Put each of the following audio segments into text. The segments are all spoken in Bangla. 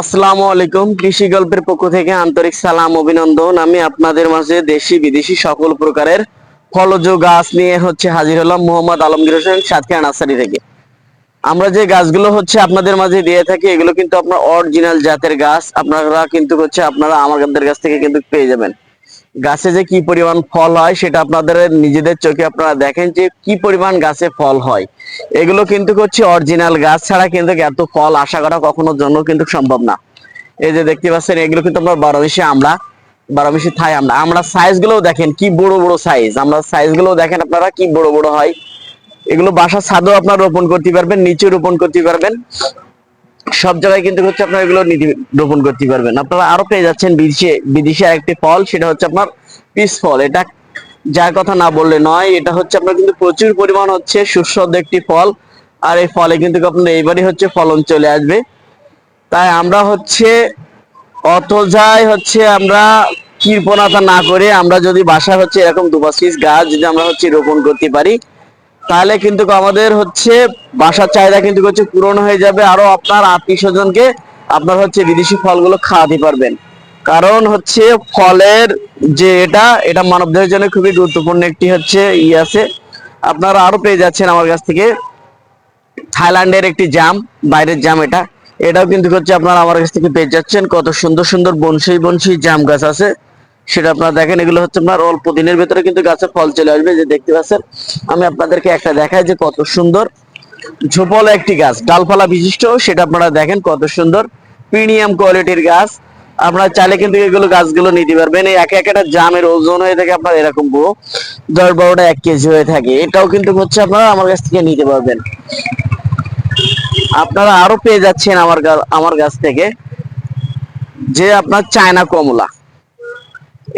আসসালামু আলাইকুম, কৃষি গল্পের পক্ষ থেকে আন্তরিক সালাম, অভিনন্দন। আমি আপনাদের মাঝে দেশি, বিদেশি সকল প্রকারের ফলজ গাছ নিয়ে হচ্ছে হাজির হলাম মোহাম্মদ আলমগীর হোসেন, সাতক্ষীরা নার্সারি থেকে। আমরা যে গাছগুলো হচ্ছে আপনাদের মাঝে দিয়ে থাকি, এগুলো কিন্তু আপনার অরিজিনাল জাতের গাছ। আপনারা কিন্তু হচ্ছে আপনারা আমাদের কাছ থেকে কিন্তু পেয়ে যাবেন। গাছে যে কি পরিমাণ ফল হয় সেটা আপনাদের নিজেদের চোখে আপনারা দেখেন যে কি পরিমাণ গাছে ফল হয়। এগুলো কিন্তু হচ্ছে অরিজিনাল গাছ ছাড়া কিন্তু এত ফল আশা করা কখনো জন্য কিন্তু সম্ভব না। এই যে দেখতে পাচ্ছেন, এগুলো কিন্তু আপনার বারো মিশে আমরা, বারো মিশে থাই আমরা। আমরা সাইজ গুলোও দেখেন, কি বড় বড় সাইজ আমরা সাইজগুলো দেখেন আপনারা কি বড় বড় হয়। এগুলো বাসার ছাদেও আপনারা রোপণ করতে পারবেন, নিচে রোপণ করতে পারবেন। সব জায়গায় কিন্তু হচ্ছে আপনারা এগুলো নীতি- রোপণ করতে পারবেন। আপনারা আরও পেয়ে যাচ্ছেন বিদেশে বিদেশে একটি ফল, সেটা হচ্ছে আপনার পিস ফল। এটা যার কথা না বললে নয়, এটা হচ্ছে আপনার কিন্তু প্রচুর পরিমাণ হচ্ছে সুস্বাদু একটি ফল। আর এই ফলে কিন্তু আপনার এইবারই হচ্ছে ফলন চলে আসবে। তাই আমরা হচ্ছে, অত যাই হচ্ছে আমরা কৃপণতা না করে আমরা যদি বাসায় হচ্ছে এরকম দুপাশ পিস গাছ যদি আমরা হচ্ছে রোপণ করতে পারি তাহলে কিন্তু আমাদের হচ্ছে বাসার চাহিদা কিন্তু হচ্ছে পূরণ হয়ে যাবে। আরও আপনার আত্মীয় স্বজনকে আপনার হচ্ছে বিদেশি ফলগুলো খাওয়াতে পারবেন। কারণ হচ্ছে ফলের যে এটা এটা মানবদেহের জন্য খুবই গুরুত্বপূর্ণ একটি হচ্ছে ই আছে। আপনারা আরও পেয়ে যাচ্ছেন আমার কাছ থেকে। থাইল্যান্ডের একটি জাম, বাইরের জাম এটা। এটাও কিন্তু হচ্ছে আপনারা আমার কাছ থেকে পেয়ে যাচ্ছেন। কত সুন্দর সুন্দর বনশি বনশি জাম গাছ আছে। সেটা আপনারা দেখেন, এগুলো হচ্ছে আপনার অল্প দিনের ভেতরে কিন্তু গাছে ফল চলে আসবে, যে দেখতে পাচ্ছেন। আমি আপনাদেরকে একটা দেখাই যে কত সুন্দর ঝোপল একটি গাছ, ডালপালা বিশিষ্ট, সেটা আপনারা দেখেন কত সুন্দর প্রিমিয়াম কোয়ালিটির গাছ। আপনারা চাইলে কিন্তু এগুলো গাছগুলো নিতে পারবেন। এই এক একটা জামের ওজন হয়ে থাকে আপনার এরকম পুরো দশ বারোটা এক কেজি হয়ে থাকে। এটাও কিন্তু হচ্ছে আপনারা আমার কাছ থেকে নিতে পারবেন। আপনারা আরও পেয়ে যাচ্ছেন আমার আমার কাছ থেকে, যে আপনার চায়না কমলা।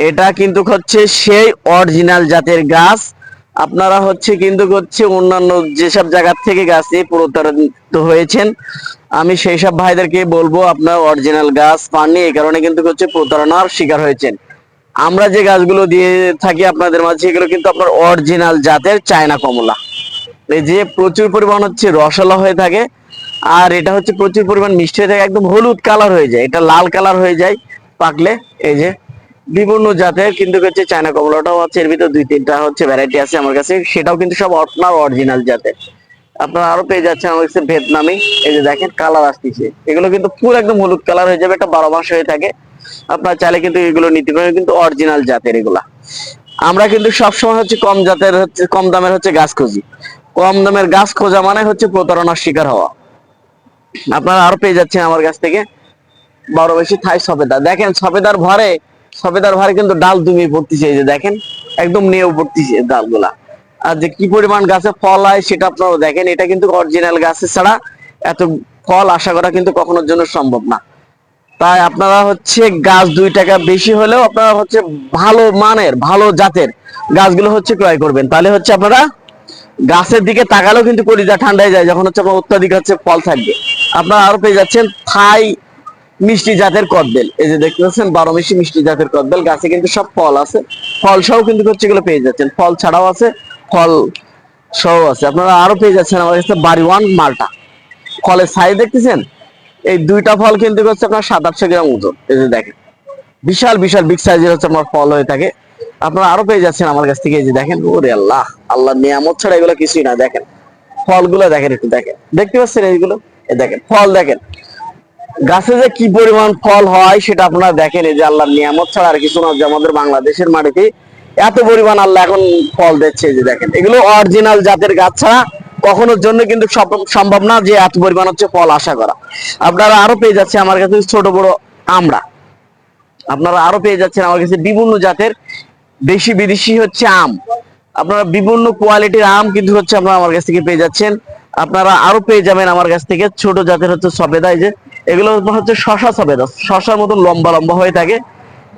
এটা কিন্তু হচ্ছে সেই অরিজিনাল জাতের গাছ। আপনারা হচ্ছে কিন্তু হচ্ছে অন্যান্য যেসব জায়গা থেকে গাছ নিয়ে প্রতারিত হয়েছেন, আমি সেই সব ভাইদেরকে বলব আপনার অরিজিনাল গাছ পাননি, এই কারণে কিন্তু হচ্ছে প্রতারণার শিকার হয়েছেন। আমরা যে গাছগুলো দিয়ে থাকি আপনাদের মাঝে এগুলো কিন্তু আপনার অরিজিনাল জাতের চায়না কমলা। এই যে প্রচুর পরিমাণ হচ্ছে রসালো হয়ে থাকে, আর এটা হচ্ছে প্রচুর পরিমাণ মিষ্টি হয়ে থাকে, একদম হলুদ কালার হয়ে যায়, এটা লাল কালার হয়ে যায় পাকলে, এই যে বিভিন্ন জাতের কিন্তু হচ্ছে চায়না কমলাটাও আছে, এর ভিতর দুই তিনটা হচ্ছে ভ্যারাইটি আছে আমার কাছে। সেটাও কিন্তু সব আপনার অরিজিনাল জাতের। আপনারা আরও পেয়ে যাচ্ছেন আমার কাছে ভিয়েতনামি। এই যে দেখেন কালার আসতেছে। এগুলো কিন্তু পুরো একদম হলুদ কালার হয়ে যাবে, এটা বারো মাস হয়ে থাকে। আপনারা চাইলে কিন্তু এগুলো নিতে পারেন, কিন্তু অরিজিনাল জাতের এগুলা। আমরা কিন্তু সবসময় হচ্ছে কম জাতের হচ্ছে, কম দামের হচ্ছে গাছ খুঁজি। কম দামের গাছ খোঁজা মানে হচ্ছে প্রতারণার শিকার হওয়া। আপনারা আরও পেয়ে যাচ্ছেন আমার কাছ থেকে। বড় বেশি থাই সবেদা দেখেন সবেদার ভরে সবেদার ভরে কিন্তু ডাল তুমি পড়তেছে, এই যে দেখেন, একদম নিয়েও পড়তেছে ডালগুলা। আর যে কি পরিমাণ গাছে ফল হয় সেটা আপনারা দেখেন, এটা কিন্তু অরিজিনাল গাছে ছাড়া এত ফল আশা করা কিন্তু কখনোর জন্য সম্ভব না। তাই আপনারা হচ্ছে গাছ দুই টাকা বেশি হলেও আপনারা হচ্ছে ভালো মানের, ভালো জাতের গাছগুলো হচ্ছে ক্রয় করবেন। তাহলে হচ্ছে আপনারা গাছের দিকে তাকালেও কিন্তু কলিজা ঠান্ডায় যায়, যখন হচ্ছে আপনার অত্যাধিক হচ্ছে ফল থাকবে। আপনারা আরও পেয়ে যাচ্ছেন থাই মিষ্টি জাতের কদবেল। এই যে দেখতে পাচ্ছেন, বারো মিষ্টি মিষ্টি জাতের কদবেল। গাছে কিন্তু সব ফল আছে। ফল সহ কিন্তু হচ্ছে এগুলো পেয়ে যাচ্ছেন। ফল ছাড়াও আছে, ফল সহ আছে। আপনারা আরও পেয়ে যাচ্ছেন আমার কাছে বাড়ি ওয়ান মালটা। ফলের সাইজ দেখতেছেন? এই দুইটা ফল কিন্তু হচ্ছে আপনার সাত আটশো গ্রাম ওজন। এই যে দেখেন। বিশাল বিশাল বিগ সাইজের হচ্ছে আমার ফল হয়ে থাকে। আপনারা আরও পেয়ে যাচ্ছেন আমার কাছ থেকে। এই যে দেখেন, ওরে আল্লাহ! আল্লাহ নিয়ামত ছাড়া এগুলো কিছুই না। দেখেন, ফলগুলো দেখেন একটু দেখেন। দেখতে পাচ্ছেন এইগুলো? দেখেন, ফল দেখেন। গাছে যে কি পরিমাণ ফল হয় সেটা আপনারা দেখেন, এই যে আল্লাহর নিয়ামত ছাড়া আর কিছু না যে আমাদের বাংলাদেশের মাটিতে এত পরিমাণ আল্লাহ এখন ফল দিচ্ছে যে দেখেন। এগুলো অরিজিনাল জাতের গাছ ছাড়া কখনোর জন্য কিন্তু সম্ভব না যে এত পরিমাণ হচ্ছে ফল আশা করা। আপনারা আরও পেয়ে যাচ্ছে আমার কাছে ছোট বড় আমরা। আপনারা আরও পেয়ে যাচ্ছেন আমার কাছে বিভিন্ন জাতের দেশি বিদেশি হচ্ছে আম। আপনারা বিভিন্ন কোয়ালিটির আম কিন্তু হচ্ছে আপনারা আমার কাছ থেকে পেয়ে যাচ্ছেন। আপনারা আরও পেয়ে যাবেন আমার কাছ থেকে ছোট জাতের হচ্ছে সবেদা, এই যে এগুলো হচ্ছে শশা সবেদা। শশার মতন লম্বা লম্বা হয়ে থাকে।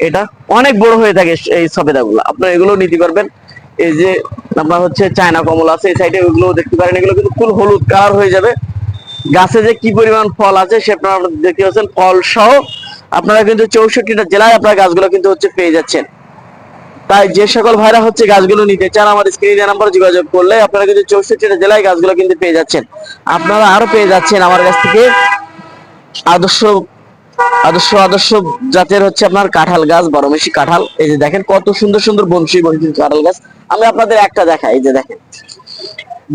এটা অনেক বড় হয়ে থাকে এই সবেদা গুলো আপনারা এগুলো নিতে পারবেন। এই যে আপনার হচ্ছে চায়না কমল আছে, এই সাইডে ওগুলো দেখতে পারেন। এগুলো কিন্তু ফুল হলুদ কালার হয়ে যাবে। গাছে যে কি পরিমাণ ফল আছে সে আপনারা দেখতে পাচ্ছেন। ফল সহ আপনারা কিন্তু চৌষট্টিটা জেলায় আপনার গাছগুলো কিন্তু হচ্ছে পেয়ে যাচ্ছেন। তাই যে সকল ভাইরা হচ্ছে গাছগুলো নিতে চান, আমার স্ক্রিনে নাম্বার যোগাযোগ করলে আপনারা কিন্তু চৌষট্টিটা জেলায় গাছগুলো কিন্তু পেয়ে যাচ্ছেন। আপনারা আরও পেয়ে যাচ্ছেন আমার কাছ থেকে আদর্শ আদর্শ আদর্শ জাতের হচ্ছে আপনার কাঁঠাল গাছ বারোমেশি কাঁঠাল। এই যে দেখেন কত সুন্দর সুন্দর বংশী বংশী কাঁঠাল গাছ। আমি আপনাদের একটা দেখাই, এই যে দেখেন।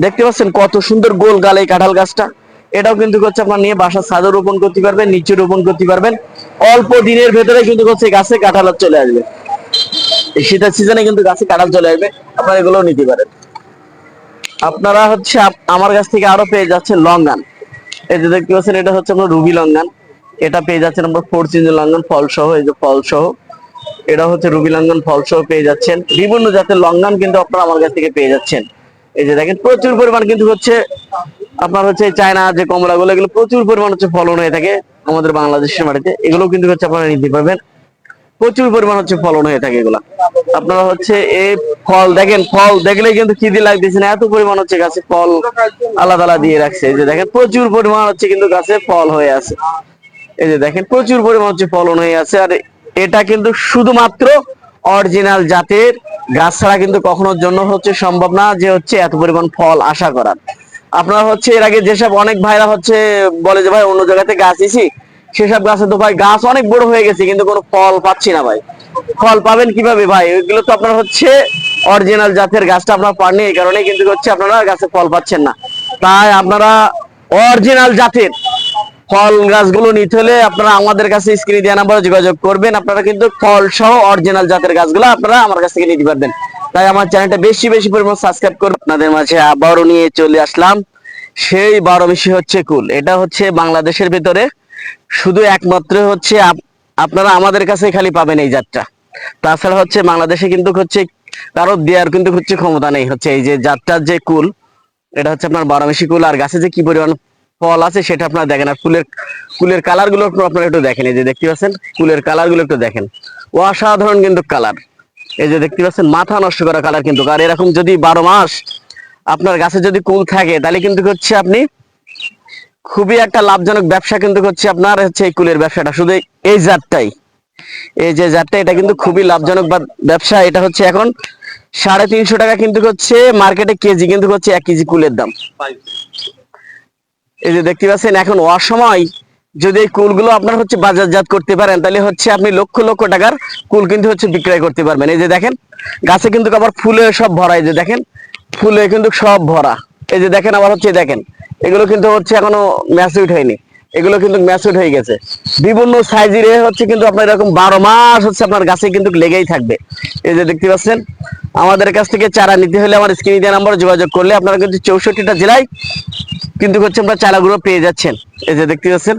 দেখতে পাচ্ছেন কত সুন্দর গোল গাল এই কাঁঠাল গাছটা। এটাও কিন্তু হচ্ছে আপনার নিয়ে বাসার ছাদে রোপণ করতে পারবেন, নিচে রোপণ করতে পারবেন। অল্প দিনের ভেতরে কিন্তু হচ্ছে গাছে কাঁঠাল চলে আসবে। শীতের সিজনে কিন্তু গাছে কাঁঠাল চলে আসবে। আপনারা এগুলো নিতে পারেন। আপনারা হচ্ছে আমার কাছ থেকে আরও পেয়ে যাচ্ছেন লঙ্গান। এই যে দেখতে পাচ্ছেন, এটা হচ্ছে আপনার রুবি লঙ্গান। এটা পেয়ে যাচ্ছেন আমরা ফোর সিজন লঙ্ঘন ফল সহ এই যে ফল সহ এটা হচ্ছে রুবি লঙ্ঘন ফল সহ পেয়ে যাচ্ছেন। বিভিন্ন জাতের লঙ্ঘন কিন্তু আপনারা আমার কাছ থেকে পেয়ে যাচ্ছেন। এই যে দেখেন, প্রচুর পরিমাণ কিন্তু হচ্ছে আপনার হচ্ছে চায়না, যে কমলাগুলো, এগুলো প্রচুর পরিমাণ হচ্ছে ফলন হয়ে থাকে আমাদের বাংলাদেশের মাটিতে। এগুলো কিন্তু হচ্ছে আপনারা নিতে পারবেন। প্রচুর পরিমাণ হচ্ছে ফলন হয়ে থাকে এগুলা। আপনারা হচ্ছে এই ফল দেখেন, ফল দেখলেই কিন্তু খিদি লাগতেছে না, এত পরিমাণ হচ্ছে গাছে ফল আলাদা আলাদা দিয়ে রাখছে। এই যে দেখেন, প্রচুর পরিমাণ হচ্ছে কিন্তু গাছে ফল হয়ে আছে। এই যে দেখেন, প্রচুর পরিমাণ হচ্ছে ফলন হয়ে আছে, আর এটা কিন্তু শুধুমাত্র অরিজিনাল জাতের গাছ ছাড়া কিন্তু কখনোর জন্য হচ্ছে সম্ভব না যে হচ্ছে এত পরিমাণ ফল আশা করার। আপনারা হচ্ছে এর আগে যেসব অনেক ভাইরা হচ্ছে বলে যে, ভাই, অন্য জায়গাতে গাছ দিছি? সেসব গাছে তো ভাই গাছ অনেক বড় হয়ে গেছে, কিন্তু কোনো ফল পাচ্ছি না ভাই। ফল পাবেন কীভাবে ভাই? ওইগুলো তো আপনার হচ্ছে অরিজিনাল জাতের গাছটা আপনার পাননি এই কারণে কিন্তু হচ্ছে আপনারা গাছে ফল পাচ্ছেন না। তাই আপনারা অরিজিনাল জাতের ফল গাছগুলো নিতে হলে আপনারা আমাদের কাছে স্ক্রিনে দেওয়া নাম্বারে যোগাযোগ করবেন। আপনারা কিন্তু ফল সহ অরিজিনাল জাতের গাছগুলো আপনারা আমার কাছ থেকে নিতে পারবেন। তাই আমার চ্যানেলটা বেশি বেশি পরিমাণ সাবস্ক্রাইব করবেন আপনাদের মাঝে আবারও নিয়ে চলে আসলাম। সেই বারো মিশি হচ্ছে কুল। এটা হচ্ছে বাংলাদেশের ভিতরে শুধু একমাত্র হচ্ছে আপনারা আমাদের কাছে খালি পাবেন এই জাতটা তাছাড়া হচ্ছে বাংলাদেশে কিন্তু হচ্ছে কারও দেওয়ার কিন্তু হচ্ছে ক্ষমতা নেই। হচ্ছে এই যে জাতটার যে কুল, এটা হচ্ছে আপনার বারোমেশি কুল। আর গাছে যে কি পরিমাণ ফল আছে সেটা আপনারা দেখেন। আর ফুলের ফুলের কালারগুলো আপনারা একটু দেখেন। এই যে দেখতে পাচ্ছেন, ফুলের কালারগুলো একটু দেখেন। অসাধারণ কিন্তু কালার। এই যে দেখতে পাচ্ছেন, মাথা নষ্ট করা কালার কিন্তু। আর এরকম যদি বারো মাস আপনার গাছে যদি কুল থাকে, তাহলে কিন্তু হচ্ছে আপনি খুবই একটা লাভজনক ব্যবসা কিন্তু হচ্ছে আপনার হচ্ছে এই কুলের ব্যবসাটা, শুধু এই জাতটাই। এই যে জাতটা, এটা কিন্তু খুবই লাভজনক ব্যবসা, এটা হচ্ছে এখন সাড়ে তিনশো টাকা কিন্তু হচ্ছে মার্কেটে কেজি কিন্তু হচ্ছে এক কেজি কুলের দাম। এই যে দেখতে পাচ্ছেন, এখন অসময় যদি এই কুলগুলো আপনার হচ্ছে বাজারজাত করতে পারেন, তাহলে হচ্ছে আপনি লক্ষ লক্ষ টাকার কুল কিন্তু হচ্ছে বিক্রয় করতে পারবেন। এই যে দেখেন, গাছে কিন্তু আবার ফুলে সব ভরা, এই যে দেখেন, ফুলে কিন্তু সব ভরা। এই যে দেখেন, আবার হচ্ছে দেখেন এগুলো কিন্তু হচ্ছে এখনও ম্যাচুইড হয়নি। এগুলো কিন্তু ম্যাচুইড হয়ে গেছে। বিভিন্ন সাইজের হচ্ছে কিন্তু আপনার এরকম বারো মাস হচ্ছে আপনার গাছে কিন্তু লেগেই থাকবে। এই যে দেখতে পাচ্ছেন, আমাদের কাছ থেকে চারা নিতে হলে আমার স্ক্রিনে দেওয়া নাম্বারে যোগাযোগ করলে আপনারা কিন্তু চৌষট্টিটা জেলায় কিন্তু হচ্ছে আমরা চারাগুলো পেয়ে যাচ্ছেন। এই যে দেখতে পাচ্ছেন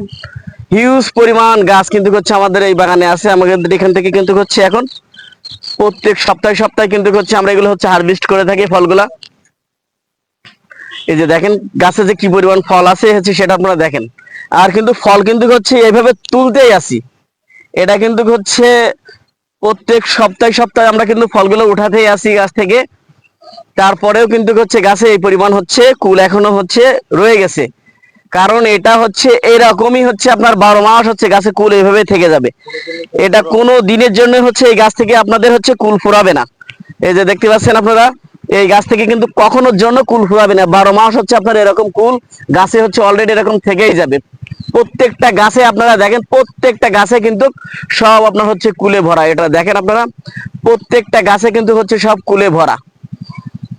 হিউজ পরিমাণ গাছ কিন্তু হচ্ছে আমাদের এই বাগানে আছে। আমাদের এখান থেকে কিন্তু হচ্ছে এখন প্রত্যেক সপ্তাহে সপ্তাহে কিন্তু হচ্ছে আমরা এগুলো হচ্ছে হারভেস্ট করে থাকি ফলগুলা। এই যে দেখেন, গাছে যে কি পরিমাণ ফল আছে, হচ্ছে সেটা আপনারা দেখেন। আর কিন্তু ফল কিন্তু হচ্ছে এইভাবে তুলতেই আসি। এটা কিন্তু হচ্ছে প্রত্যেক সপ্তাহে সপ্তাহে আমরা কিন্তু ফলগুলো উঠাতেই আসি গাছ থেকে। তারপরেও কিন্তু হচ্ছে গাছে এই পরিমাণ হচ্ছে কুল এখনও হচ্ছে রয়ে গেছে। কারণ এটা হচ্ছে এরকমই হচ্ছে আপনার বারো মাস হচ্ছে গাছে কুল এইভাবে থেকে যাবে। এটা কোনো দিনের জন্য হচ্ছে এই গাছ থেকে আপনাদের হচ্ছে কুল ফুরাবে না। এই যে দেখতে পাচ্ছেন আপনারা? এই গাছ থেকে কিন্তু কখনোর জন্য কুল ফুরাবে না। বারো মাস হচ্ছে আপনার এরকম কুল, গাছে হচ্ছে অলরেডি এরকম থেকেই যাবে। প্রত্যেকটা গাছে আপনারা দেখেন, প্রত্যেকটা গাছে কিন্তু সব আপনার হচ্ছে কুলে ভরা। এটা দেখেন আপনারা, প্রত্যেকটা গাছে কিন্তু হচ্ছে সব কুলে ভরা।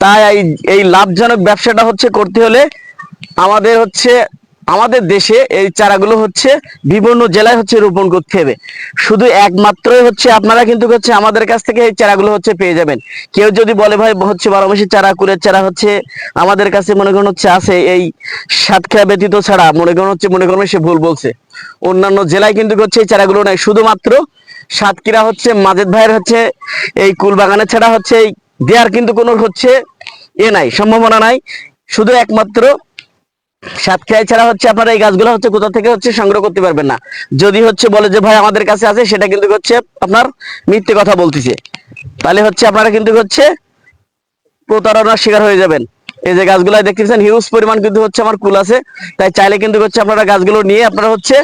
তাই এই এই লাভজনক ব্যবসাটা হচ্ছে করতে হলে আমাদের হচ্ছে আমাদের দেশে এই চারাগুলো হচ্ছে বিভিন্ন জেলায় হচ্ছে রোপণ করতে হবে। শুধু একমাত্রই হচ্ছে আপনারা কিন্তু হচ্ছে আমাদের কাছ থেকে এই চারাগুলো হচ্ছে পেয়ে যাবেন। কেউ যদি বলে, ভাই, হচ্ছে বারো মাসের চারা কুলের চারা হচ্ছে আমাদের কাছে মনে করেন হচ্ছে আছে এই সাতক্ষীরা ব্যতীত ছাড়া, মনে করেন হচ্ছে, মনে করেন সে ভুল বলছে। অন্যান্য জেলায় কিন্তু হচ্ছে এই চারাগুলো নাই। শুধুমাত্র সাতক্ষীরা হচ্ছে, মাজেদ ভাইয়ের হচ্ছে এই কুল বাগানের ছাড়া হচ্ছে এই দেয়ার কিন্তু কোনো হচ্ছে এ নাই, সম্ভাবনা নাই। শুধু একমাত্র সাতক্ষীরায় ছাড়া হচ্ছে আপনারা এই গাছগুলো হচ্ছে কোথা থেকে হচ্ছে সংগ্রহ করতে পারবেন না। যদি হচ্ছে বলে যে, ভাই, আমাদের কাছে আছে, সেটা কিন্তু হচ্ছে আপনার মিথ্যে কথা বলতেছে। তাহলে হচ্ছে আপনারা কিন্তু হচ্ছে প্রতারণার শিকার হয়ে যাবেন। এই যে গাছগুলো দেখতেছেন হিউজ পরিমাণ কিন্তু হচ্ছে আমার কুল আছে। তাই চাইলে কিন্তু হচ্ছে আপনারা গাছগুলো নিয়ে আপনারা হচ্ছে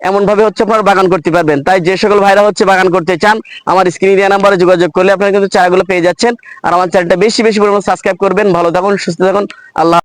এমন ভাবে হচ্ছে আপনারা বাগান করতে পারবেন। তাই যে সকল ভাইরা হচ্ছে বাগান করতে চান, আমার স্ক্রিনে দেওয়া নাম্বারে যোগাযোগ করলে আপনারা কিন্তু চারাগুলো পেয়ে যাচ্ছেন। আর আমার চ্যানেলটা বেশি বেশি পরিমাণ সাবস্ক্রাইব করবেন। ভালো থাকুন, সুস্থ থাকুন। আল্লাহ